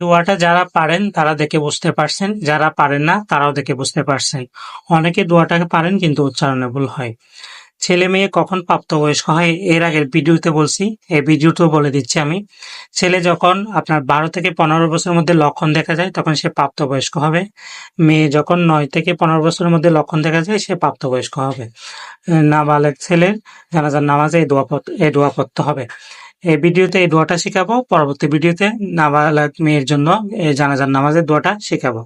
দোয়াটা যারা পারেন, তারা দেখে বুঝতে পারছেন। যারা পারেন না, তারাও দেখে বুঝতে পারছেন। অনেকে দোয়াটাকে পারেন কিন্তু উচ্চারণে ভুল হয়। ছেলে মেয়ে কখন প্রাপ্তবয়স্ক হয়, এর আগের ভিডিওতে বলছি, এই ভিডিওতেও বলে দিচ্ছি আমি। ছেলে যখন আপনার বারো থেকে পনেরো বছরের মধ্যে লক্ষণ দেখা যায়, তখন সে প্রাপ্তবয়স্ক হবে। মেয়ে যখন নয় থেকে পনেরো বছরের মধ্যে লক্ষণ দেখা যায়, সে প্রাপ্তবয়স্ক হবে। নাবালেক ছেলের জানাজার নামাজে এই দোয়া এই দোয়া পড়তে হবে। এই ভিডিওতে এই দোয়াটা শেখাবো। পরবর্তী ভিডিওতে নাবালক মেয়ের জন্য জানাজার নামাজের দোয়াটা শেখাবো।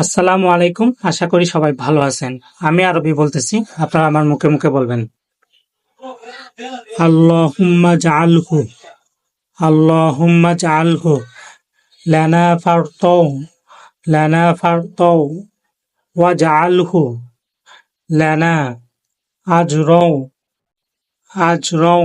আসসালামু আলাইকুম, আশা করি সবাই ভালো আছেন। আমি আরবি বলতেছি, আপনারা আমার মুখে মুখে বলবেন। আল্লাহুম্মা জাআলহু আল্লাহুম্মা জাআলহু, লানা ফারতাও লানা ফারতাও ওয়া জাআলহু, লানা আজরাও আজরাও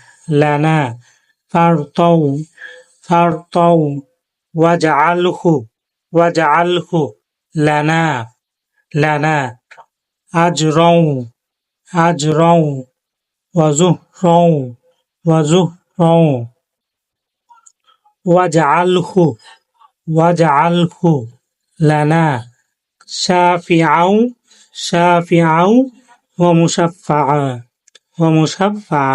লানা ফারতাও ফারতাও ওয়াজআলহু ওয়াজআলহু লানা লানা আজরাও আজরাও ওয়াজুহরাও ওয়াজুহরাও ওয়াজআলহু ওয়াজআলহু লানা শাফিআও শাফিআও ওয়া মুশাফফা ওয়া মুশাফফা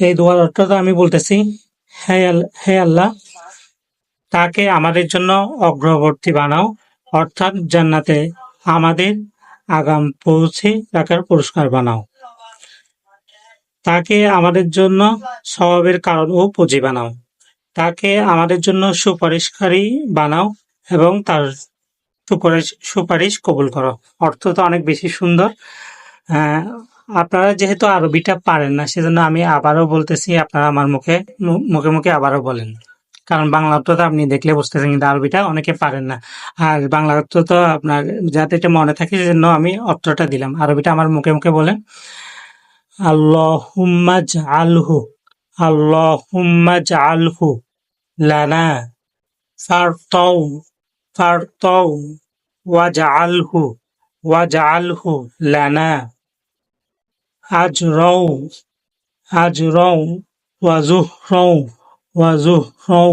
এই দোয়ার অর্থটা আমি বলতেছি, হে আল- হে আল্লাহ, তাকে আমাদের জন্য অগ্রবর্তী বানাও, অর্থাৎ জান্নাতে আমাদের আগাম পৌঁছে রাখার পুরস্কার বানাও। তাকে আমাদের জন্য স্বভাবের কারণ ও পুঁজি বানাও। তাকে আমাদের জন্য সুপারিশকারী বানাও এবং তার সুপারিশ সুপারিশ কবুল করো। অর্থ তো অনেক বেশি সুন্দর আপনারা যেহেতু আরবিটা পারেন না, সেজন্য আমি আবারও বলতেছি, আপনারা আমার মুখে মুখে মুখে আবারও বলেন। কারণ বাংলা তো আপনি দেখলে বুঝতেছেন কিন্তু আরবিটা অনেকে পারেন না। আর বাংলা অর্থ তো আপনার, যাতে এটা মনে থাকে, সেজন্য আমি অর্থটা দিলাম। আরবিটা আমার মুখে মুখে বলেন। আল্লাহুম্মা জাআলহু আল্লাহুম্মা জাআলহু লানা ফারতাও ফারতাও ওয়াজআলহু ওয়াজআলহু লানা। আজরাও আজরাও ওয়াজুহরাও ওয়াজুহরাও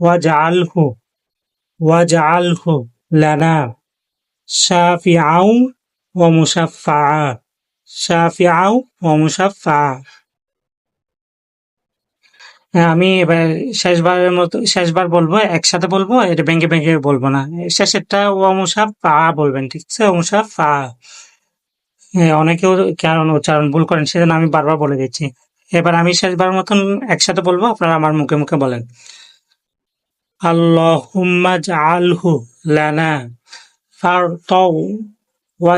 ওয়াজআলহু ওয়াজআলহু লানা শাফিআও ওয়া মুশাফফা শাফিআও ওয়া মুশাফফা হ্যাঁ, আমি এবার শেষবারের মতো শেষবার বলব একসাথে বলব এটা ভেঙে ভেঙে বলব না। শেষেরটা ওমুসা পা বলবেন ঠিক আছে? ওমুসা পা হ্যাঁ, অনেকেও কারণ উচ্চারণ ভুল করেন, সেজন্য আমি বারবার বলে দিচ্ছি। এবার আমি শেষবার মতন একসাথে বলব, আপনারা আমার মুখে মুখে বলেন। আল্লাহুম্মা জাআলহু লানা ওয়া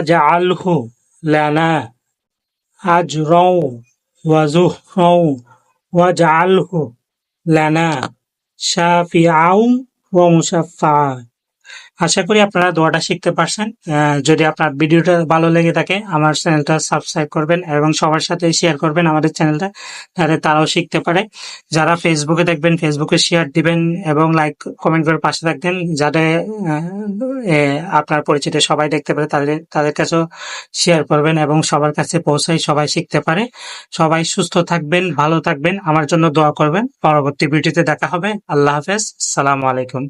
লানা ওয়া ওয়া আশা করি আপনারা দোয়াটা শিখতে পারছেন। যদি আপনার ভিডিওটা ভালো লেগে থাকে, আমার চ্যানেলটা সাবস্ক্রাইব করবেন এবং সবার সাথে শেয়ার করবেন আমাদের চ্যানেলটা, যাতে তারাও শিখতে পারে। যারা ফেসবুকে দেখবেন ফেসবুকে শেয়ার দিবেন এবং লাইক কমেন্ট করে পাশে থাকবেন, যাতে আপনার পরিচিত সবাই দেখতে পারে, তাদের তাদের কাছেও শেয়ার করবেন এবং সবার কাছে পৌঁছাই সবাই শিখতে পারে। সবাই সুস্থ থাকবেন, ভালো থাকবেন। আমার জন্য দোয়া করবেন। পরবর্তী ভিডিওতে দেখা হবে। আল্লাহ হাফেজ। সালাম আলাইকুম।